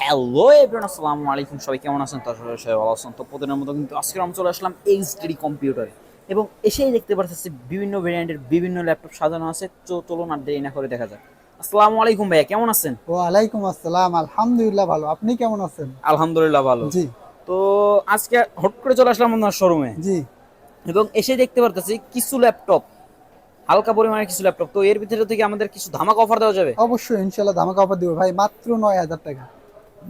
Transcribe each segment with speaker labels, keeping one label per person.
Speaker 1: Hello everyone আসসালামু আলাইকুম। সবাই কেমন আছেন? তো আসলে সবাই ভালো আছেন। তো প্রতিদিনের মতো কিন্তু আজকে আমরা চলে আসলাম এইচডি কম্পিউটারে এবং এসেই দেখতে পাচ্ছি বিভিন্ন ভেরিয়েন্টের বিভিন্ন ল্যাপটপ সাজানো আছে। তো চলুন আর দেরি না করে দেখা যাক। আসসালামু আলাইকুম ভাইয়া কেমন আছেন?
Speaker 2: ওয়ালাইকুম আসসালাম আলহামদুলিল্লাহ ভালো। আপনি কেমন আছেন?
Speaker 1: আলহামদুলিল্লাহ ভালো।
Speaker 2: জি।
Speaker 1: তো আজকে হট করে চলে আসলাম আপনার শোরুমে
Speaker 2: জি।
Speaker 1: এবং এসে দেখতে পারতেছি কিছু ল্যাপটপ হালকা পরিমাণে কিছু ল্যাপটপ তো এর ভিতরে থেকে আমাদের কিছু ধামাক অফার দেওয়া যাবে?
Speaker 2: অবশ্যই ইনশাল্লাহ ধামাকা অফার দিব। ভাই মাত্র নয় হাজার টাকা।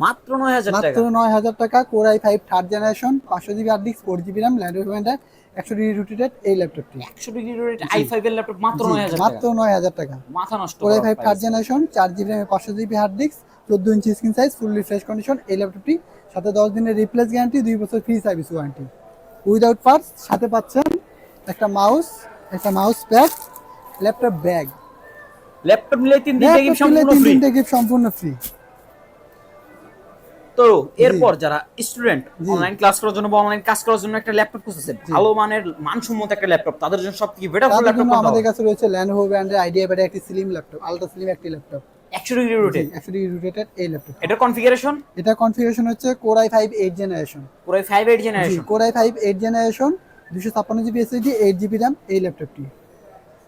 Speaker 1: মাত্র নয় হাজার টাকা?
Speaker 2: মাত্র নয় হাজার টাকা core i five third generation পাঁচশো GB hard disk four GB RAM land variant একশো ডিগ্রি রোটেটেড এই ল্যাপটপটি
Speaker 1: একশো ডিগ্রি আই ফাইভ এর ল্যাপটপ মাত্র নয় হাজার
Speaker 2: মাত্র
Speaker 1: টাকা
Speaker 2: নয় হাজার টাকা।
Speaker 1: মাথা নষ্ট
Speaker 2: কোরাই
Speaker 1: করা
Speaker 2: ফাইভ থার্ড জেনারেশন চার জিবি র্যাম পাঁচশো জিবি হার্ড ডিস্ক চোদ্দ inch screen size fully fresh condition এই ল্যাপটপটি সাথে দশ দিনের রিপ্লেস গ্যারান্টি দুই বছর free service warranty without parts সাথে পাচ্ছেন একটা মাউস একটা mouse pad laptop bag
Speaker 1: laptop নিলে তিন দিন থেকে সম্পূর্ণ
Speaker 2: তিন
Speaker 1: ফ্রি
Speaker 2: তিনটে গিফট সম্পূর্ণ ফ্রি
Speaker 1: তো এরপর যারা স্টুডেন্ট অনলাইন ক্লাস করার জন্য বা অনলাইন কাজ করার জন্য একটা ল্যাপটপ খুঁজতেছে ভালো মানের মানসম্মত একটা ল্যাপটপ তাদের জন্য সবথেকে বেটার ল্যাপটপ
Speaker 2: আমাদের কাছে রয়েছে ল্যানোভো ব্র্যান্ডের আইডিয়া ব্যাটারি একটি স্লিম ল্যাপটপ আলট্রা স্লিম একটি ল্যাপটপ
Speaker 1: 100 ডিগ্রি রোটেট
Speaker 2: একশো ডিগ্রি রোটেটেড এই ল্যাপটপ
Speaker 1: এটার কনফিগারেশন
Speaker 2: এটা কনফিগারেশন হচ্ছে core i five eight generation
Speaker 1: পুরো 5 8 generation
Speaker 2: core i five eight generation দুশো ছাপ্পান্ন GB SSD eight GB RAM এই ল্যাপটপটি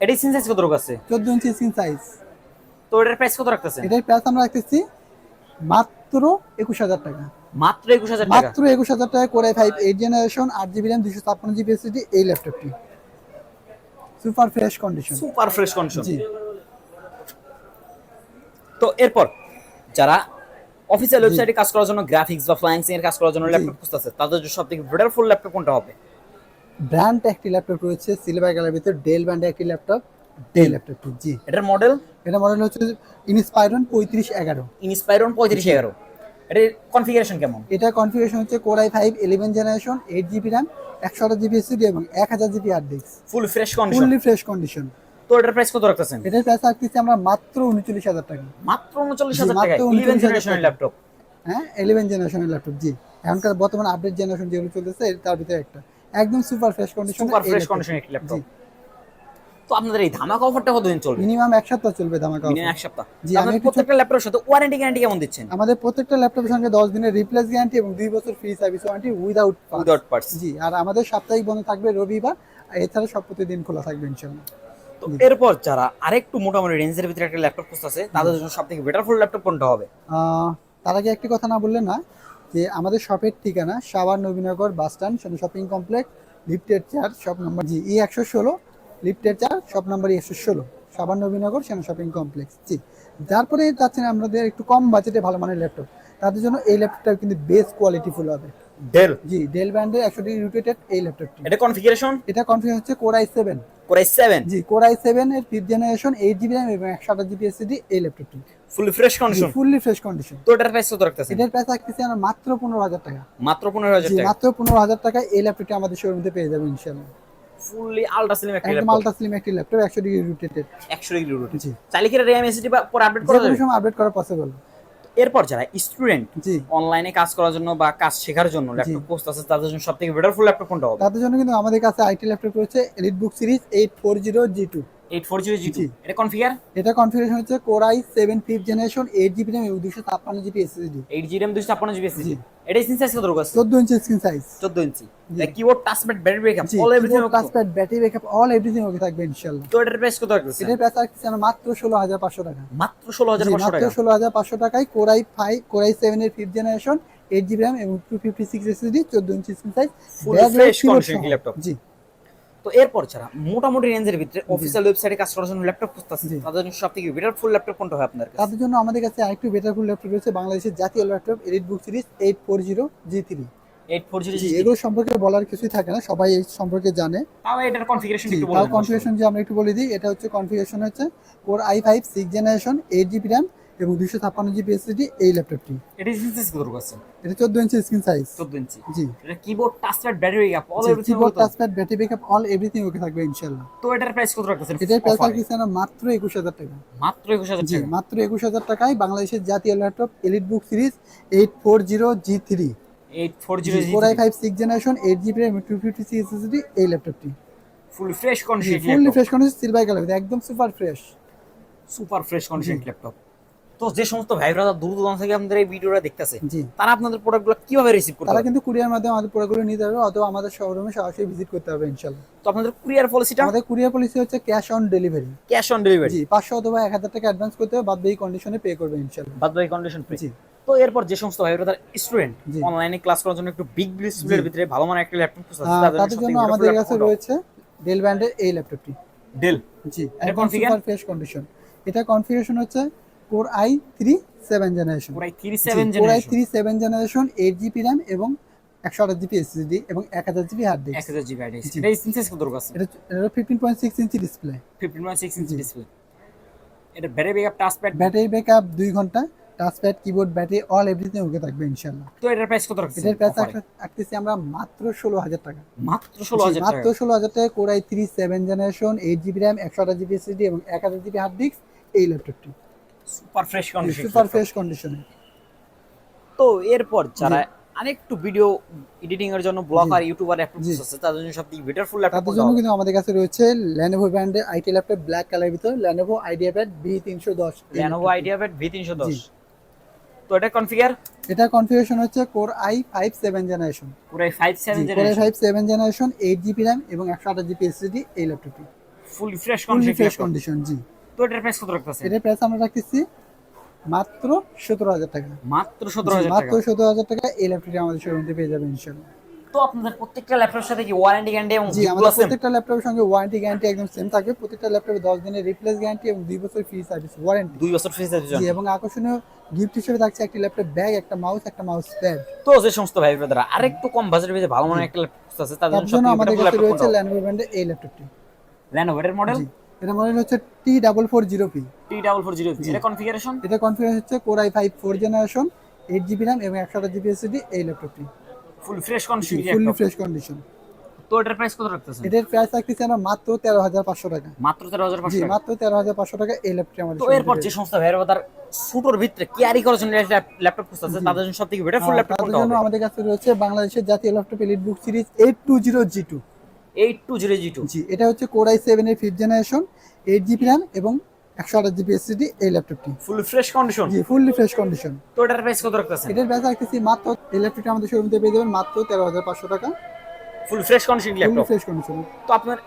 Speaker 1: এটাই সিনসাইজ কত রকম আছে?
Speaker 2: চোদ্দ ইঞ্চি স্ক্রিন সাইজ
Speaker 1: তো এটার প্রাইস কত রাখতেছেন?
Speaker 2: এটার প্রাইস আমরা রাখতেছি মাত্র একুশ হাজার টাকা।
Speaker 1: মাত্র 21000 টাকা?
Speaker 2: মাত্র একুশ হাজার টাকা core i five eight generation আট জিবি র্যাম দুশো ছাপ্পান্ন জিবি এসএসডি এই ল্যাপটপটি super fresh condition
Speaker 1: super fresh condition
Speaker 2: জি।
Speaker 1: তো এরপর যারা অফিসিয়াল ওয়েবসাইটে কাজ করার জন্য গ্রাফিক্স বা ফ্লাইংসিং এর কাজ করার জন্য। ল্যাপটপ খুঁজতেছে তাদের জন্য সবথেকে বেটার ফুল ল্যাপটপ কোনটা হবে?
Speaker 2: ব্র্যান্ড একটি ল্যাপটপ রয়েছে সিলভার কালার ভিতরে ডেল ব্র্যান্ডের একটি ল্যাপটপ ডেল ল্যাপটপটি জি
Speaker 1: এটার মডেল
Speaker 2: এটা মডেল হচ্ছে ইনস্পাইরন পঁয়ত্রিশ এগারো।
Speaker 1: ইনস্পাইরন 3511 এটার কনফিগারেশন কেমন?
Speaker 2: এটা কনফিগারেশন হচ্ছে core i five eleven generation eight GB RAM একশো আঠাশ জিবি এসিডি এবং এক হাজার GB hard disk
Speaker 1: full fresh condition
Speaker 2: fully fresh condition
Speaker 1: তো এটার প্রাইস কত রাখতেছেন?
Speaker 2: এটার প্রাইস রাখতেছি আমরা মাত্র উনচল্লিশ হাজার টাকা।
Speaker 1: মাত্র উনচল্লিশ হাজার টাকা
Speaker 2: মাত্র
Speaker 1: ইলেভেন
Speaker 2: 39,000
Speaker 1: জেনারেশনের ল্যাপটপ
Speaker 2: হ্যাঁ ইলেভেন জেনারেশনের ল্যাপটপ জি। এখনকার বর্তমান আপডেট জেনারেশন যেগুলো চলতেছে তার ভিতরে একটা। একদম super fresh condition
Speaker 1: super fresh কন্ডিশনের একটি ল্যাপটপ তো আপনাদের এই ধামাকা অফারটা কতদিন চলবে?
Speaker 2: মিনিমাম এক সপ্তাহ চলবে ধামাকা
Speaker 1: মিনিমাম এক সপ্তাহ।
Speaker 2: জি,
Speaker 1: তো
Speaker 2: আমি
Speaker 1: আপনাদের প্রত্যেকটা ল্যাপটপের সাথে ওয়ারেন্টি গ্যারান্টি কেমন দিচ্ছেন?
Speaker 2: আমাদের প্রত্যেকটা ল্যাপটপের সঙ্গে দশ দিনের রিপ্লেস গ্যারান্টি এবং দুই বছর free service warranty without
Speaker 1: without parts
Speaker 2: জি আর আমাদের সাপ্তাহিক বন্ধ থাকবে রবিবার আর এছাড়া সব প্রতিদিন খোলা থাকবে ইনশাল্লাহ
Speaker 1: তো এরপর যারা আরেকটু মোটামুটি রেঞ্জের ভিতরে একটা ল্যাপটপ খুঁজতেছে তাদের জন্য সবথেকে বেটার ফুল ল্যাপটপ কোনটা হবে?
Speaker 2: তার আগে একটি কথা না বললে না যে আমাদের শপের ঠিকানা Savar Nabinagar bus stand shopping complex লিফটের চার শপ নম্বর জি ই একশো ষোলো লিফটের চার শপ নম্বর একশো ষোলো সাভার নবীনগর সেনা শপিং কমপ্লেক্স জি। তারপরে যাচ্ছেন আমাদের একটু কম বাজেটে ভালো মানের ল্যাপটপ তাদের জন্য এই ল্যাপটপটা কিন্তু বেস্ট কোয়ালিটি ফুল হবে।
Speaker 1: ডেল
Speaker 2: জি ডেল ব্র্যান্ডের একশো ডিগ্রি রোটেটেড এই ল্যাপটপটি
Speaker 1: এটা কনফিগারেশন
Speaker 2: এটা কনফিগার হচ্ছে core i seven
Speaker 1: core i seven
Speaker 2: G core i seven এর fifth generation eight GB RAM এবং একশো আঠাশ জিবি এসএসডি এই ল্যাপটপটি
Speaker 1: fully fresh condition
Speaker 2: fully fresh condition
Speaker 1: তো এটার প্রাইস কত রাখতেছেন?
Speaker 2: এটার প্রাইস রাখতেছি আমরা মাত্র 15000 টাকা।
Speaker 1: মাত্র 15000 টাকা?
Speaker 2: মাত্র 15000 টাকা এই ল্যাপটপটি আমাদের শোরুমে পেয়ে যাবেন ইনশাআল্লাহ।
Speaker 1: ফুললি আলট্রা স্লিম একটা ল্যাপটপ
Speaker 2: আলট্রা স্লিম একটা laptop 100 degree rotated
Speaker 1: 100 degree rotated
Speaker 2: জি।
Speaker 1: চাইলে কি র‍্যাম এসএসডি বা পর আপডেট করা যাবে?
Speaker 2: সব সময় আপডেট করা পসিবল
Speaker 1: এরপর যারা স্টুডেন্ট
Speaker 2: জি।
Speaker 1: অনলাইনে কাজ করার জন্য বা কাজ শেখার জন্য ল্যাপটপ কোর্স আছে তাদের জন্য সবথেকে বেটার ফুল ল্যাপটপ কোনটা হবে?
Speaker 2: তাদের জন্য কিন্তু আমাদের কাছে আইটি ল্যাপটপ রয়েছে Elite Book series 840G2
Speaker 1: 840G2 এটা কনফিগার
Speaker 2: এটা কনফিগারেশন জেনারেশন
Speaker 1: 8 RAM
Speaker 2: এবং মাত্র 16500
Speaker 1: মাত্র 16500 টাকা।
Speaker 2: মাত্র টাকায় Core i5 Core i7 এর 5th জেনারেশন 8GB RAM এবং 256 SSD 14 inch screen size
Speaker 1: full flash configuration laptop
Speaker 2: জি।
Speaker 1: তো এরপর যারা মোটামুটি রেঞ্জের ভিতরে অফিসিয়াল ওয়েবসাইটে কাজ করার জন্য ল্যাপটপ খুঁজতেছে তাদের জন্য সবথেকে বেটার ফুল ল্যাপটপ কোনটা হবে আপনার কাছে?
Speaker 2: তাদের জন্য আমাদের কাছে আরেকটু বেটার ফুল ল্যাপটপ রয়েছে বাংলাদেশের জাতীয় laptop Elite Book series eight four zero G three
Speaker 1: 840
Speaker 2: G এগুলো সম্পর্কে বলার কিছুই থাকে না সবাই এই সম্পর্কে জানে।
Speaker 1: তাও এটার কনফিগারেশন একটু বলুন
Speaker 2: কনফিগারেশন যে আমরা একটু বলে দিই এটা হচ্ছে কনফিগারেশন হচ্ছে core i five six generation eight GB RAM এবং দুশো ছাপ্পান্ন জিবি এসএসডি এই ল্যাপটপটি।
Speaker 1: এটা সিন সাইজ কত আছে?
Speaker 2: এটা চোদ্দ ইঞ্চি স্ক্রিন সাইজ
Speaker 1: 14 ইঞ্চি।
Speaker 2: জি।
Speaker 1: এটা keyboard touch pad battery backup all everything
Speaker 2: keyboard touchpad battery backup all everything okay থাকবে ইনশাআল্লাহ।
Speaker 1: তো এটার প্রাইস কত রাখতেছেন?
Speaker 2: এটার প্রাইস? মাত্র একুশ হাজার টাকা।
Speaker 1: মাত্র 21000
Speaker 2: জি
Speaker 1: টাকা।
Speaker 2: মাত্র একুশ হাজার টাকায় বাংলাদেশের জাতীয় laptop Elite Book series eight four zero G three
Speaker 1: 840
Speaker 2: four i five six generation eight GB fifty six SSD এই ল্যাপটপটি।
Speaker 1: Full fresh condition
Speaker 2: fully fresh condition silver colour একদম super fresh
Speaker 1: super fresh condition laptop তো যে সমস্ত ভাইরা দূর দূরান্ত থেকে আমাদের এই ভিডিওটা দেখতেছে তারা আপনাদের প্রোডাক্টগুলো কীভাবে রিসিভ করতে
Speaker 2: তারা কিন্তু কুরিয়ার মাধ্যমে আমাদের প্রোডাক্টগুলো নিতে পারবে অথবা আমাদের শোরুমে সরাসরি ভিজিট করতে হবে ইনশাল্লাহ
Speaker 1: তো আপনাদের কুরিয়ার পলিসিটা
Speaker 2: আমাদের কুরিয়ার পলিসি হচ্ছে cash on delivery
Speaker 1: cash on delivery
Speaker 2: জি পাঁচশো অথবা এক হাজার টাকা অ্যাডভান্স করতে হবে বাদ বাকি কন্ডিশনে পে করবে ইনশাল্লাহ
Speaker 1: বাদ বাকি কন্ডিশন ফ্রি
Speaker 2: জি।
Speaker 1: তো এরপর যে সমস্ত ভাইরা তার স্টুডেন্ট। অনলাইনে ক্লাস করার জন্য একটু বিগ ডিসপ্লের ভিতরে ভালো মানের একটা ল্যাপটপ
Speaker 2: আহ, তাদের জন্য আমাদের কাছে রয়েছে ডেল ব্র্যান্ডের এই ল্যাপটপটি
Speaker 1: ডেল
Speaker 2: জি
Speaker 1: এটা configure?
Speaker 2: ফ্রেশ কন্ডিশন এটা কনফিগারেশন হচ্ছে core i three seven generation core i three seven generation eight GB RAM এবং একশো আঠাশ জিবি এসএসডি এবং এক হাজার জিবি হার্ড ডিস্ক
Speaker 1: 1000 জিবি আইডি
Speaker 2: জি।
Speaker 1: এটা কত আছে?
Speaker 2: এটা এটা fifteen point six inch display
Speaker 1: 15.6 inch display এটা battery backup touch pad
Speaker 2: battery backup দুই ঘণ্টা touchpad keyboard battery all everything okay থাকবে ইনশাল্লাহ
Speaker 1: তো এটার প্রাইস কত রাখছেন
Speaker 2: এটার প্রাইস রাখতেছি আমরা মাত্র ষোলো হাজার টাকা।
Speaker 1: মাত্র 16000
Speaker 2: জি,
Speaker 1: টাকা।
Speaker 2: মাত্র ষোলো হাজার টাকা core i three seven generation eight GB RAM একশো আঠাশ জিবি এসএসডি এবং এক হাজার জিবি হার্ড ডিস্ক এই ল্যাপটপটি
Speaker 1: super fresh condition
Speaker 2: super fresh কন্ডিশনে
Speaker 1: তো এরপর যারা আরেকটু ভিডিও এডিটিং এর জন্য ব্লগার ইউটিউবার
Speaker 2: জি।
Speaker 1: আছে তাদের জন্য সবথেকে বেটার ফুল ল্যাপটপ
Speaker 2: তাদের জন্য কিন্তু আমাদের কাছে রয়েছে ল্যানোভো ব্র্যান্ডের আইটি ল্যাপটপ ব্ল্যাক কালার ভিতর বি তিনশো দশ
Speaker 1: Lenovo IdeaPad V310
Speaker 2: জি।
Speaker 1: তো এটা কনফিগার
Speaker 2: এটা কনফিগারেশন হচ্ছে core i five seven generation
Speaker 1: পুরাই 5 7
Speaker 2: core i
Speaker 1: generation
Speaker 2: five seven generation eight GB RAM এবং একশো আঠাশ জিবি এসএসডি এই ল্যাপটপটি
Speaker 1: full fresh
Speaker 2: fully fresh
Speaker 1: condition
Speaker 2: condition জি।
Speaker 1: তো এটার প্রাইস কত রাখতেছে
Speaker 2: এটার প্রাইস আমরা রাখতেছি মাত্র সতেরো হাজার টাকা।
Speaker 1: মাত্র
Speaker 2: জি,
Speaker 1: 17000
Speaker 2: মাত্র
Speaker 1: টাকা।
Speaker 2: সতেরো হাজার টাকা এই ল্যাপটপটি আমাদের শোরুমে পেয়ে যাবে ইনশাল্লাহ
Speaker 1: তো আপনাদের প্রত্যেকটা ল্যাপটপের সাথে কি ওয়ারেন্টি গ্যারান্টি এবং
Speaker 2: জি আমাদের প্রত্যেকটা ল্যাপটপের সঙ্গে ওয়ারেন্টি গ্যারান্টি একদম সেম থাকবে প্রত্যেকটা ল্যাপটপে দশ দিনের রিপ্লেস গ্যারান্টি এবং দুই বছর ফ্রি সার্ভিস ওয়ারেন্টি
Speaker 1: দুই বছর ফ্রি সার্ভিস
Speaker 2: জি এবং আকর্ষণীয় গিফট হিসেবে থাকছে একটি ল্যাপটপ ব্যাগ একটা মাউস একটা মাউস প্যাড
Speaker 1: তো যে সমস্ত ভাই ব্রাদার আরেকটু কম বাজেটের ভিতরে ভালো মানের একটা ল্যাপটপ আছে তাদের জন্য
Speaker 2: আমাদের কাছে রয়েছে ব্র্যান্ডের এই ল্যাপটপটি?
Speaker 1: Lenovo এর মডেল
Speaker 2: এটা মডেল হচ্ছে T double four zero P
Speaker 1: T4400 এটা কনফিগারেশন
Speaker 2: এটা কনফিগার হচ্ছে core i five four generation eight GB RAM এবং একশো আঠাশ জিবি এসএসডি এই ল্যাপটপটি
Speaker 1: full fresh condition
Speaker 2: fully fresh condition
Speaker 1: তো এটার প্রাইস কত রাখতেছেন?
Speaker 2: এটার প্রাইস রাখতেছি আমরা মাত্র তেরো হাজার পাঁচশো টাকা।
Speaker 1: মাত্র 13500
Speaker 2: জি
Speaker 1: টাকা?
Speaker 2: মাত্র তেরো হাজার পাঁচশো টাকা এই ল্যাপটপটি আমাদের
Speaker 1: তো এরপর যে সমস্ত ভাইয়ের তার ছোটর ভিতরে ক্যারি করার জন্য ল্যাপটপ খুঁজতেছে তাদের জন্য সবথেকে বেটার ফুল ল্যাপটপ
Speaker 2: জন্য
Speaker 1: হবে?
Speaker 2: আমাদের কাছে রয়েছে বাংলাদেশের জাতীয় laptop Elite Book series eight two zero G two G এটা হচ্ছে কোরাই সেভেন এর fifth generation eight GB RAM এবং একশো আঠাশ জিবি এসএসডি এই ল্যাপটপটি
Speaker 1: ফুল ফ্রেশ কন্ডিশন
Speaker 2: জি ফুললি ফ্রেশ কন্ডিশন
Speaker 1: তো এটার প্রাইস কত রাখতেছেন?
Speaker 2: এটার প্রাইস রাখতেছি মাত্র এই ল্যাপটপটি আমাদের শোরুম থেকে পেয়ে যাবেন মাত্র তেরো হাজার পাঁচশো টাকা।
Speaker 1: Full fresh condition laptop full
Speaker 2: fresh condition
Speaker 1: তো আপনার